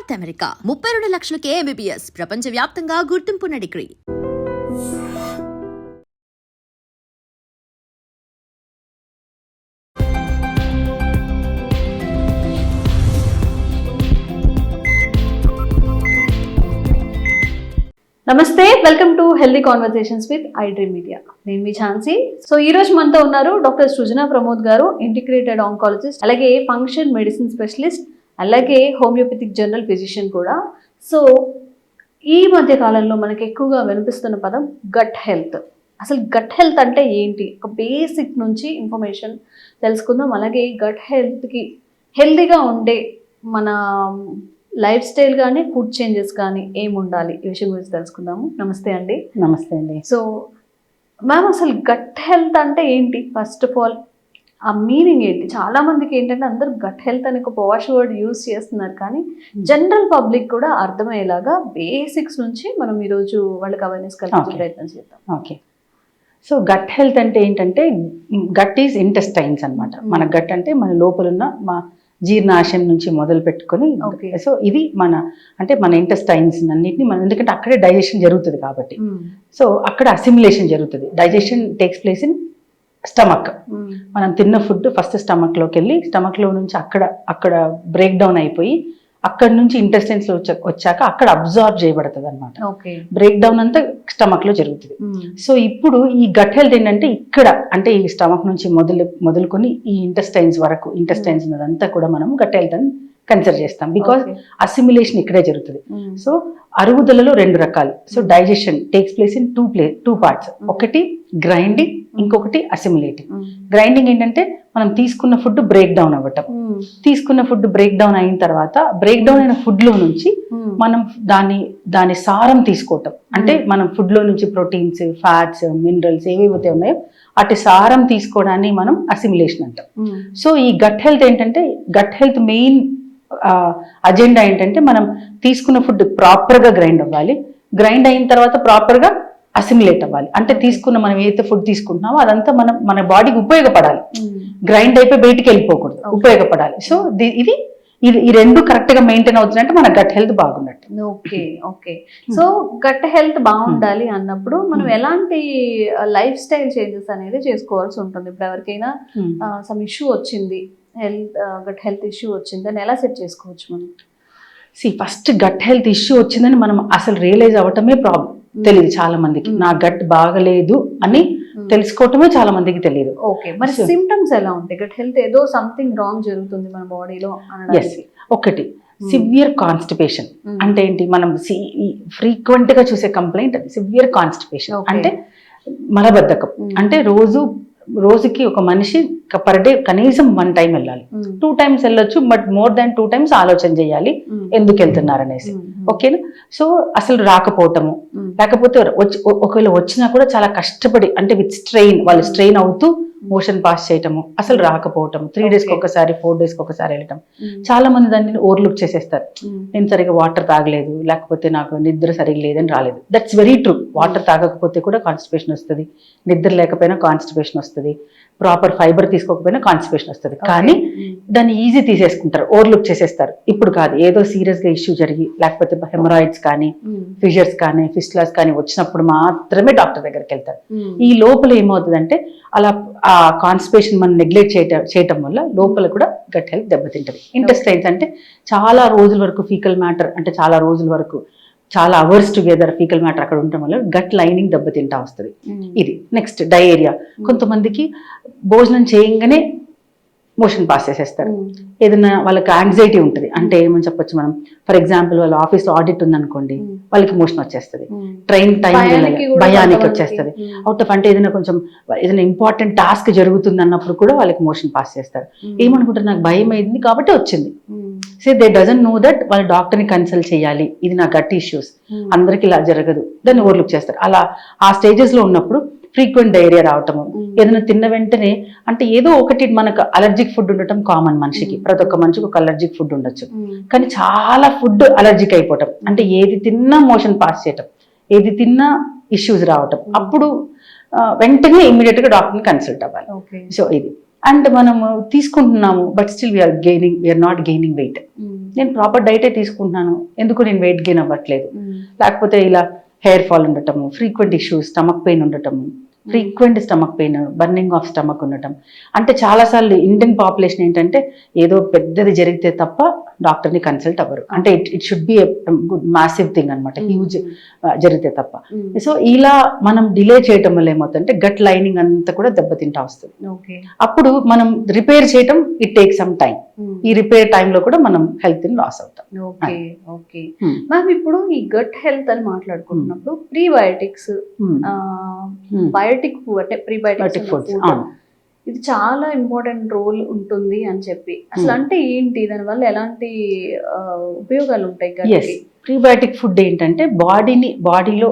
North America ముప్పై రెండు లక్షలకే MBBS ప్రపంచ వ్యాప్తంగా గుర్తింపున్న degree. Namaste welcome to healthy conversations with I dream media నేను మీ ఛాన్సీ సో ఈ రోజు మనతో ఉన్నారు doctor Srujana Pramod garu integrated oncologist అలాగే ఫంక్షన్ మెడిసిన్ స్పెషలిస్ట్ అలాగే హోమియోపతిక్ జనరల్ ఫిజిషియన్ కూడా. సో ఈ మధ్య కాలంలో మనకి ఎక్కువగా వినిపిస్తున్న పదం గట్ హెల్త్. అసలు గట్ హెల్త్ అంటే ఏంటి? ఒక బేసిక్ నుంచి ఇన్ఫర్మేషన్ తెలుసుకుందాం. అలాగే గట్ హెల్త్కి హెల్తీగా ఉండే మన లైఫ్ స్టైల్ కానీ ఫుడ్ చేంజెస్ కానీ ఏమి ఉండాలి ఈ విషయం గురించి తెలుసుకుందాము. నమస్తే అండి. నమస్తే అండి. సో మ్యామ్ అసలు గట్ హెల్త్ అంటే ఏంటి? ఫస్ట్ ఆఫ్ ఆల్ ఆ మీనింగ్ ఏంటి? చాలా మందికి ఏంటంటే అందరూ గట్ హెల్త్ అని ఒక పోవాష్ వర్డ్ యూస్ చేస్తున్నారు. కానీ జనరల్ పబ్లిక్ కూడా అర్థమయ్యేలాగా బేసిక్స్ నుంచి మనం ఈరోజు వాళ్ళకి అవేర్నెస్ కల్పించే. ప్రయత్నం చేద్దాం. ఓకే సో గట్ హెల్త్ అంటే ఏంటంటే గట్ ఈజ్ ఇంటెస్టైన్స్ అన్నమాట. Mm. మన గట్ అంటే మన లోపల ఉన్న మా జీర్ణాశయం నుంచి మొదలు పెట్టుకొని. సో ఇది మన అంటే మన ఇంటెస్టైన్స్ అన్నిటిని మనం ఎందుకంటే అక్కడే డైజెషన్ జరుగుతుంది కాబట్టి. సో అక్కడ అసిమిలేషన్ జరుగుతుంది. Digestion takes place in stomach. మనం తిన్న ఫుడ్ ఫస్ట్ స్టమక్లోకి వెళ్ళి స్టమక్లో నుంచి అక్కడ అక్కడ బ్రేక్ డౌన్ అయిపోయి అక్కడ నుంచి ఇంటెస్టైన్స్లో వచ్చా వచ్చాక అక్కడ అబ్జార్బ్ చేయబడుతుంది అనమాట బ్రేక్ డౌన్ అంతా స్టమక్లో జరుగుతుంది. సో ఇప్పుడు ఈ గట్ హెల్త్ ఏంటంటే ఇక్కడ అంటే ఈ స్టమక్ నుంచి మొదలు మొదలుకొని ఈ ఇంటెస్టైన్స్ వరకు ఇంటెస్టైన్స్ ఉన్నదంతా కూడా మనం గట్ హెల్త్ అని కన్సిడర్ చేస్తాం. బికాస్ అసిమిలేషన్ ఇక్కడే జరుగుతుంది. సో అరుగుదలలో రెండు రకాలు. So digestion takes place in two play two parts. ఒకటి గ్రైండింగ్ ఇంకొకటి అసిమిలేటింగ్ గ్రైండింగ్ ఏంటంటే మనం తీసుకున్న ఫుడ్ బ్రేక్ డౌన్ అవ్వటం. తీసుకున్న ఫుడ్ బ్రేక్ డౌన్ అయిన తర్వాత బ్రేక్ డౌన్ అయిన food లో నుంచి మనం దాని దాని సారం తీసుకోవటం. అంటే మనం food లో నుంచి ప్రోటీన్స్ ఫ్యాట్స్ మినరల్స్ ఏవేవైతే ఉన్నాయో అటు సారం తీసుకోవడాన్ని మనం అసిమిలేషన్ అంటాం. సో ఈ గట్ హెల్త్ ఏంటంటే గట్ హెల్త్ మెయిన్ అజెండా ఏంటంటే మనం తీసుకున్న ఫుడ్ ప్రాపర్గా గ్రైండ్ అవ్వాలి. గ్రైండ్ అయిన తర్వాత ప్రాపర్గా అసిమిలేట్ అవ్వాలి. అంటే తీసుకున్న మనం ఏదైతే ఫుడ్ తీసుకుంటున్నామో అదంతా మనం మన బాడీకి ఉపయోగపడాలి. గ్రైండ్ అయిపోయి బయటికి వెళ్ళిపోకూడదు. ఉపయోగపడాలి. సో ఇది ఇది ఈ రెండు కరెక్ట్గా మెయింటైన్ అవుతుందంటే మన gut health బాగున్నట్టు. Okay okay so gut health బాగుండాలి అన్నప్పుడు మనం Hmm. ఎలాంటి లైఫ్ స్టైల్ చేంజెస్ అనేది చేసుకోవాల్సి ఉంటుంది. ఇప్పుడు ఎవరికైనా Hmm. సమ్ ఇష్యూ వచ్చింది హెల్త్ గట్ హెల్త్ ఇష్యూ వచ్చింది దాన్ని ఎలా సెట్ చేసుకోవచ్చు మనం? See first gut health issue వచ్చిందని మనం అసలు రియలైజ్ అవ్వటమే ప్రాబ్లం తెలియదు చాలా మందికి. నా గట్ బాగలేదు అని తెలుసుకోవటమే చాలా మందికి తెలియదు ఓకే మరి సిమ్టమ్స్ ఎలా ఉంటాయి? గట్ హెల్త్ ఏదో సంథింగ్ రాంగ్ జరుగుతుంది మన బాడీలో ఎస్ ఒకటి సివియర్ కాన్స్టిపేషన్. అంటే ఏంటి? మనం ఫ్రీక్వెంట్గా చూసే కంప్లైంట్ అది సివియర్ కాన్స్టిపేషన్. అంటే మలబద్ధకం. అంటే రోజు రోజుకి ఒక మనిషి పర్ డే కనీసం వన్ టైం వెళ్ళాలి. టూ టైమ్స్ వెళ్ళొచ్చు but more than two times ఆలోచన చేయాలి. ఎందుకు వెళ్తున్నారు అనేసి. ఓకేనా సో అసలు రాకపోవటము. లేకపోతే ఒకవేళ వచ్చినా కూడా చాలా కష్టపడి అంటే విత్ స్ట్రెయిన్ వాళ్ళు స్ట్రెయిన్ అవుతూ మోషన్ పాస్ చేయటము అసలు రాకపోవటం త్రీ డేస్కి Okay. ఒకసారి ఫోర్ డేస్కి ఒకసారి వెళ్ళటం చాలా మంది దాన్ని ఓవర్లుక్ చేసేస్తారు. నేను సరిగా వాటర్ తాగలేదు లేకపోతే నాకు నిద్ర సరిగా లేదని రాలేదు. దట్స్ వెరీ ట్రూ వాటర్ తాగకపోతే కూడా కాన్స్టిపేషన్ వస్తుంది. నిద్ర లేకపోయినా కాన్స్టిపేషన్ వస్తుంది. ప్రాపర్ ఫైబర్ తీసుకోకపోయినా కాన్స్టిపేషన్ వస్తుంది. కానీ దాన్ని ఈజీ తీసేసుకుంటారు. ఓవర్లుక్ చేసేస్తారు. ఇప్పుడు కాదు. ఏదో సీరియస్గా ఇష్యూ జరిగి లేకపోతే హెమరాయిడ్స్ కానీ ఫిషర్స్ కానీ ఫిస్లాస్ కానీ వచ్చినప్పుడు మాత్రమే డాక్టర్ దగ్గరికి వెళ్తారు. ఈ లోపల ఏమవుతుందంటే అలా ఆ కాన్స్టిపేషన్ మనం నెగ్లెక్ట్ చేయటం చేయటం వల్ల లోపల కూడా గట్ హెల్త్ దెబ్బతింటది. ఇంటెస్టైన్స్ అంటే చాలా రోజుల వరకు ఫీకల్ మ్యాటర్ అంటే చాలా రోజుల వరకు చాలా అవర్స్ టుగెదర్ ఫీకల్ మ్యాటర్ అక్కడ ఉండటం వల్ల గట్ లైనింగ్ దెబ్బతింటా వస్తుంది. ఇది. నెక్స్ట్ డయేరియా కొంతమందికి భోజనం చేయంగానే మోషన్ పాస్ చేసేస్తారు. ఏదైనా వాళ్ళకి యాంగ్జైటీ ఉంటుంది. అంటే ఏమని చెప్పొచ్చు మనం? ఫర్ ఎగ్జాంపుల్ వాళ్ళ ఆఫీస్ ఆడిట్ ఉందనుకోండి వాళ్ళకి మోషన్ వచ్చేస్తుంది. ట్రైన్ టైం భయానికి. వచ్చేస్తుంది. అవుట్ ఆఫ్ అంటే ఏదైనా కొంచెం ఏదైనా ఇంపార్టెంట్ టాస్క్ జరుగుతుంది అన్నప్పుడు కూడా వాళ్ళకి మోషన్ పాస్ చేస్తారు. ఏమనుకుంటారు? నాకు భయం అయింది కాబట్టి వచ్చింది. Say they doesn't know that వాళ్ళ డాక్టర్ని కన్సల్ట్ చేయాలి. ఇది నా గట్ ఇష్యూస్ అందరికి ఇలా జరగదు. దాన్ని ఓవర్లుక్ చేస్తారు. అలా ఆ stages లో ఉన్నప్పుడు ఫ్రీక్వెంట్ డైరియా రావటము. ఏదైనా తిన్న వెంటనే అంటే ఏదో ఒకటి మనకు అలర్జిక్ ఫుడ్ ఉండటం కామన్ మనిషికి. ప్రతి ఒక్క మనిషికి ఒక అలర్జిక్ ఫుడ్ ఉండొచ్చు. కానీ చాలా ఫుడ్ అలర్జిక్ అయిపోవటం. అంటే ఏది తిన్నా మోషన్ పాస్ చేయటం. ఏది తిన్నా ఇష్యూస్ రావటం. అప్పుడు వెంటనే ఇమ్మీడియట్గా డాక్టర్ని కన్సల్ట్ అవ్వాలి. సో ఇది. అండ్ మనము తీసుకుంటున్నాము but still we are gaining we are not gaining weight నేను ప్రాపర్ డైటే తీసుకుంటున్నాను. ఎందుకు నేను వెయిట్ గెయిన్ అవ్వట్లేదు? లేకపోతే ఇలా హెయిర్ ఫాల్ ఉండటము ఫ్రీక్వెంట్ ఇష్యూస్ స్టమక్ పెయిన్ ఉండటము frequent stomach pain burning of stomach ఉండటం. అంటే చాలాసార్లు ఇండియన్ పాపులేషన్ ఏంటంటే ఏదో పెద్దది జరిగితే తప్ప డాక్టర్ని కన్సల్ట్ అవ్వరు. అంటే it it should be good massive thing అనమాట హ్యూజ్ జరిగితే తప్ప. సో ఇలా మనం డిలే చేయటం వల్ల ఏమవుతుందంటే గట్ లైనింగ్ అంతా కూడా దెబ్బతింటా వస్తుంది. ఓకే. అప్పుడు మనం రిపేర్ చేయటం ఇట్ టేక్ సమ్ టైం ఈ రిపేర్ టైంలో కూడా మనం హెల్త్ లాస్ అవుతాం. Okay okay. మ్యామ్ ఇప్పుడు ఈ గట్ హెల్త్ అని మాట్లాడుకుంటున్నప్పుడు ప్రీబయోటిక్స్. బయోటిక్ అంటే foods, అవును. ఇది చాలా ఇంపార్టెంట్ రోల్ ఉంటుంది అని చెప్పి అసలు Hmm. అంటే ఏంటి దానివల్ల ఎలాంటి ఉపయోగాలు ఉంటాయి ప్రీబయోటిక్ ఫుడ్ ఏంటంటే బాడీని బాడీలో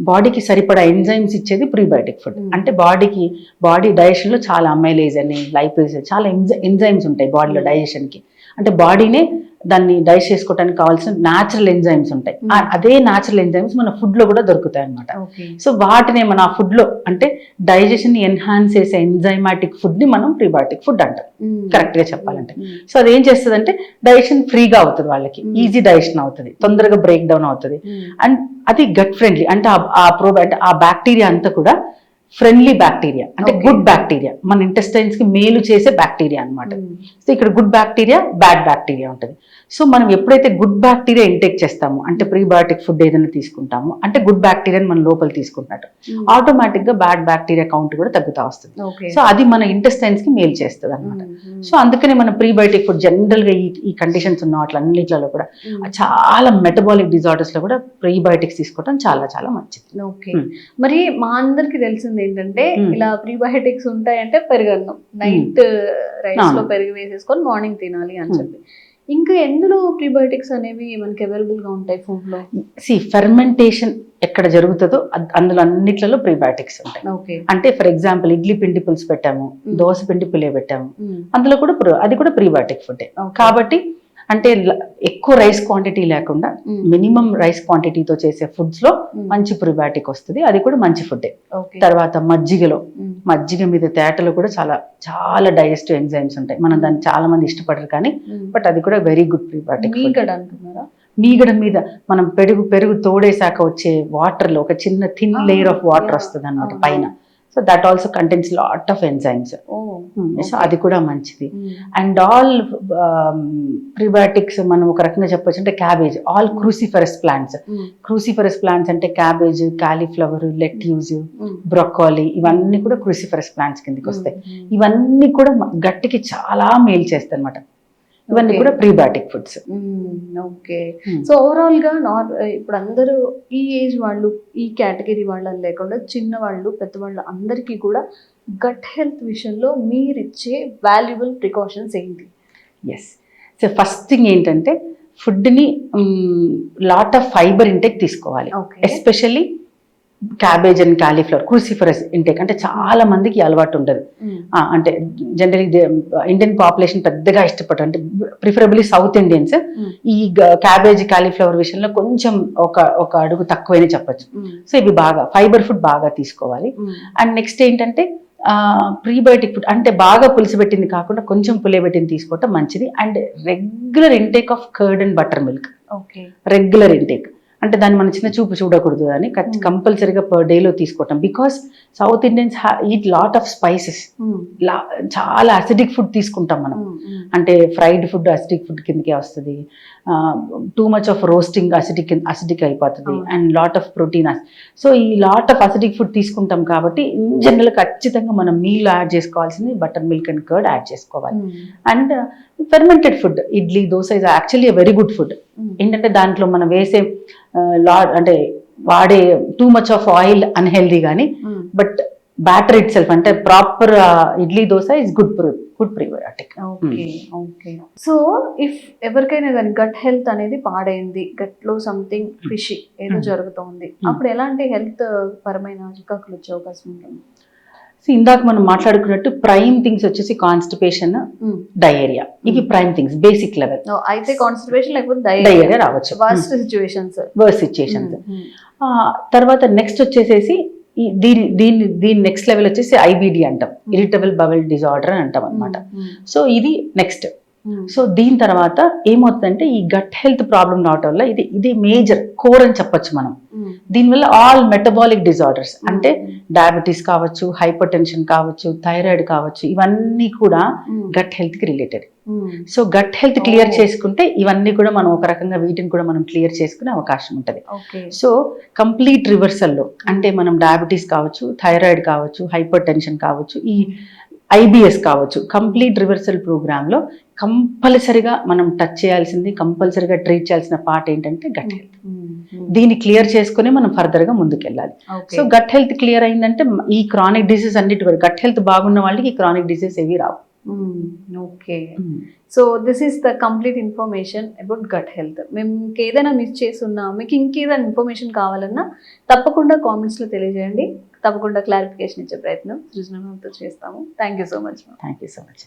బాడీకి సరిపడా ఎంజైమ్స్ ఇచ్చేది ప్రీబయోటిక్ ఫుడ్ Mm. అంటే బాడీకి బాడీ డైజెషన్లో చాలా అమైలేజ్ అని లైపేజ్ చాలా ఎంజైమ్స్ ఉంటాయి బాడీలో Mm. డైజెషన్కి అంటే బాడీనే దాన్ని డైజెస్ట్ చేసుకోవడానికి కావాల్సిన న్యాచురల్ ఎంజైమ్స్ ఉంటాయి. Mm. ఆ- అదే న్యాచురల్ ఎంజైమ్స్ మన ఫుడ్లో కూడా దొరుకుతాయి అనమాట సో వాటిని మన ఆ ఫుడ్లో అంటే డైజెషన్ ఎన్హాన్స్ చేసే ఎంజైమాటిక్ ఫుడ్ని మనం ప్రీబయోటిక్ ఫుడ్ అంటాం. కరెక్ట్గా చెప్పాలంటే. సో అది ఏం చేస్తుంది అంటే డైజెషన్ ఫ్రీగా అవుతుంది వాళ్ళకి. ఈజీ డైజెషన్ అవుతుంది. తొందరగా బ్రేక్ డౌన్ అవుతుంది అండ్ అది గట్ ఫ్రెండ్లీ అంటే ఆ- ఆ ప్రో అంటే ఆ బ్యాక్టీరియా అంతా కూడా ఫ్రెండ్లీ బ్యాక్టీరియా అంటే. గుడ్ బ్యాక్టీరియా మన ఇంటెస్టైన్స్కి మేలు చేసే బ్యాక్టీరియా అన్నమాట Hmm. సో ఇక్కడ గుడ్ బ్యాక్టీరియా బ్యాడ్ బ్యాక్టీరియా ఉంటుంది సో మనం ఎప్పుడైతే గుడ్ బ్యాక్టీరియా ఇంటేక్ చేస్తామో అంటే ప్రీబయోటిక్ ఫుడ్ ఏదైనా తీసుకుంటామో అంటే గుడ్ బ్యాక్టీరియాని మనం లోపల తీసుకుంటున్నట్టు ఆటోమేటిక్గా బ్యాడ్ బ్యాక్టీరియా కౌంట్ కూడా తగ్గుతా వస్తుంది. సో అది మన ఇంటెస్టైన్స్కి మేలు చేస్తుంది అనమాట సో అందుకనే మన ప్రీబయోటిక్ ఫుడ్ జనరల్గా ఈ ఈ కండిషన్స్ ఉన్న వాటిలన్నిట్లలో కూడా చాలా మెటబాలిక్ డిజార్డర్స్లో కూడా ప్రీబయోటిక్స్ తీసుకోవడం చాలా చాలా మంచిది. Okay Hmm. మరి మా అందరికి తెలిసింది ఏంటంటే Hmm. ఇలా ప్రీబయోటిక్స్ ఉంటాయంటే పెరుగన్నం. నైట్ రైస్లో. పెరుగు వేసేసుకొని మార్నింగ్ తినాలి అని Hmm. చెప్పి. ఇంకా ఎందులో ప్రీబయోటిక్స్ అనేవి మనకి అవైలబుల్గా ఉంటాయి ఫుడ్లో సి ఫెర్మెంటేషన్ ఎక్కడ జరుగుతుందో అద్- అందులో అన్నిట్లలో ప్రీబయోటిక్స్ ఉంటాయి ఓకే అంటే ఫర్ ఎగ్జాంపుల్ ఇడ్లీ పిండి పులుసు పెట్టాము. దోశ పిండి పులియ పెట్టాము. అందులో కూడా అది కూడా ప్రీబయోటిక్ ఫుడ్. కాబట్టి అంటే ఎక్కువ రైస్ క్వాంటిటీ లేకుండా Hmm. మినిమం రైస్ క్వాంటిటీతో చేసే ఫుడ్స్లో Hmm. మంచి ప్రీబయోటిక్ వస్తుంది అది కూడా మంచి ఫుడ్ తర్వాత మజ్జిగలో Hmm. మజ్జిగ మీద తేటలో కూడా చాలా చాలా డైజెస్టివ్ ఎంజైమ్స్ ఉంటాయి మనం దాన్ని చాలా మంది ఇష్టపడరు కానీ Hmm. బట్ అది కూడా వెరీ గుడ్ ప్రీబయోటిక్ మీగడ మీద మనం పెరుగు పెరుగు తోడేసాక వచ్చే వాటర్లో ఒక చిన్న థిన్ లేయర్ ఆఫ్ వాటర్. వస్తుంది అనమాట. పైన so that also contents lot of enzymes oh so అది కూడా మంచిది. అండ్ ఆల్ ప్రీబయోటిక్స్ మనం ఒక రకంగా చెప్పొచ్చు అంటే cabbage all cruciferous plants. Cruciferous plants అంటే క్యాబేజ్ కాలీఫ్లవర్ లెట్యూజ్. బ్రొకాలీ ఇవన్నీ కూడా క్రూసిఫరస్ ప్లాంట్స్ కిందకి వస్తాయి. ఇవన్నీ కూడా గట్టికి చాలా మేలు చేస్తాయి అనమాట ఇవన్నీ. కూడా ప్రీబయోటిక్ ఫుడ్స్ ఓకే సో ఓవరాల్గా నార్ ఇప్పుడు అందరూ ఈ ఏజ్ వాళ్ళు ఈ కేటగిరీ వాళ్ళని లేకుండా చిన్న వాళ్ళు పెద్దవాళ్ళు అందరికీ కూడా గట్ హెల్త్ విషయంలో మీరు ఇచ్చే వాల్యుబుల్ ప్రికాషన్స్ ఏంటి? ఎస్ సో ఫస్ట్ థింగ్ ఏంటంటే ఫుడ్ని లాట్ ఆఫ్ ఫైబర్ ఇంటేక్ తీసుకోవాలి. Okay especially cabbage and cauliflower cruciferous intake అంటే చాలా మందికి అలవాటు ఉంటుంది. అంటే జనరలీ ఇండియన్ పాపులేషన్ పెద్దగా ఇష్టపడరు. అంటే ప్రిఫరబుల్లీ సౌత్ ఇండియన్స్ ఈ క్యాబేజ్ కాలీఫ్లవర్ విషయంలో కొంచెం ఒక ఒక అడుగు తక్కువైనా చెప్పొచ్చు. సో ఇవి బాగా ఫైబర్ ఫుడ్ బాగా తీసుకోవాలి. అండ్ నెక్స్ట్ ఏంటంటే ప్రీబయోటిక్ ఫుడ్ అంటే బాగా పులిసిపెట్టింది కాకుండా కొంచెం పులియబెట్టింది తీసుకోవటం మంచిది. And regular intake of curd and buttermilk okay regular intake అంటే దాన్ని మన చిన్న చూపు చూడకూడదు అని Hmm. కంపల్సరీగా పర్ డేలో తీసుకోవటం. Because south Indians eat lot of spices చాలా అసిడిక్ ఫుడ్ తీసుకుంటాం మనం. అంటే ఫ్రైడ్ ఫుడ్ అసిడిక్ ఫుడ్ కిందకే వస్తుంది. Too much of roasting acidic acidic అయిపోతుంది. And lot of protein so ఈ లాట్ ఆఫ్ అసిడిక్ ఫుడ్ తీసుకుంటాం కాబట్టి ఇన్ జనరల్ ఖచ్చితంగా మనం మీల్ యాడ్ చేసుకోవాల్సింది butter milk and curd add చేసుకోవాలి. And fermented food idli dosa is actually very good food ఏంటంటే దాంట్లో మనం వేసే లా అంటే వాడే too much of oil unhealthy కానీ బట్ బ్యాటర్ ఇట్ సెల్ఫ్ అంటే proper idli dosa is good good prebiotic okay okay so if ఎవరికైనా కానీ గట్ హెల్త్ అనేది పాడైంది గట్లో సంథింగ్ ఫిష్ ఏదో Hmm. జరుగుతోంది Hmm. అప్పుడు ఎలాంటి హెల్త్ పరమైన చికాకులు వచ్చే అవకాశం ఉంటుంది? ఇందాక మనం మాట్లాడుకున్నట్టు ప్రైమ్ థింగ్స్ వచ్చేసి కాన్స్టిపేషన్ డయేరియా ఇవి Hmm. Prime things basic level అయితే కాన్స్టిపేషన్ లేకపోతే డయేరియా రావచ్చు. వర్స్ట్ సిచ్యువేషన్స్ వర్స్ సిచ్యుయేషన్స్ తర్వాత నెక్స్ట్ వచ్చేసేసి దీని దీని దీని నెక్స్ట్ లెవెల్ వచ్చేసి ఐబిడి అంటాం. ఇరిటబుల్ బవెల్ డిజార్డర్ అని అంటాం అనమాట సో ఇది నెక్స్ట్ సో దీని తర్వాత ఏమవుతుందంటే ఈ గట్ హెల్త్ ప్రాబ్లం రావటం వల్ల ఇది ఇది మేజర్ కోర్ అని చెప్పొచ్చు మనం. దీనివల్ల ఆల్ మెటబాలిక్ డిజార్డర్స్ అంటే డయాబెటీస్ కావచ్చు హైపర్ టెన్షన్ కావచ్చు థైరాయిడ్ కావచ్చు ఇవన్నీ కూడా గట్ హెల్త్కి related so gut health clear. చేసుకుంటే ఇవన్నీ కూడా మనం ఒక రకంగా వీటిని కూడా మనం క్లియర్ చేసుకునే అవకాశం ఉంటుంది. సో కంప్లీట్ రివర్సల్లో అంటే మనం డయాబెటీస్ కావచ్చు థైరాయిడ్ కావచ్చు హైపర్ టెన్షన్ కావచ్చు ఈ ఐబిఎస్ కావచ్చు కంప్లీట్ రివర్సల్ ప్రోగ్రాంలో కంపల్సరిగా మనం టచ్ చేయాల్సింది కంపల్సరిగా ట్రీట్ చేయాల్సిన పార్ట్ ఏంటంటే గట్ హెల్త్ దీన్ని క్లియర్ చేసుకుని మనం ఫర్దర్గా ముందుకెళ్ళాలి. సో గట్ హెల్త్ క్లియర్ అయిందంటే ఈ క్రానిక్ డిసీజ్ అన్నిటి కూడా గట్ హెల్త్ బాగున్న వాళ్ళకి ఈ క్రానిక్ డిసీజ్ ఏవి రావు. Okay so this is the complete information about gut health మేము మీకు ఏదైనా మిస్ చేస్తున్నా మీకు ఇంకేదైనా ఇన్ఫర్మేషన్ కావాలన్నా తప్పకుండా కామెంట్స్లో తెలియజేయండి. తప్పకుండా క్లారిఫికేషన్ ఇచ్చే ప్రయత్నం సృజనతో చేస్తాము. Thank you so much thank you so much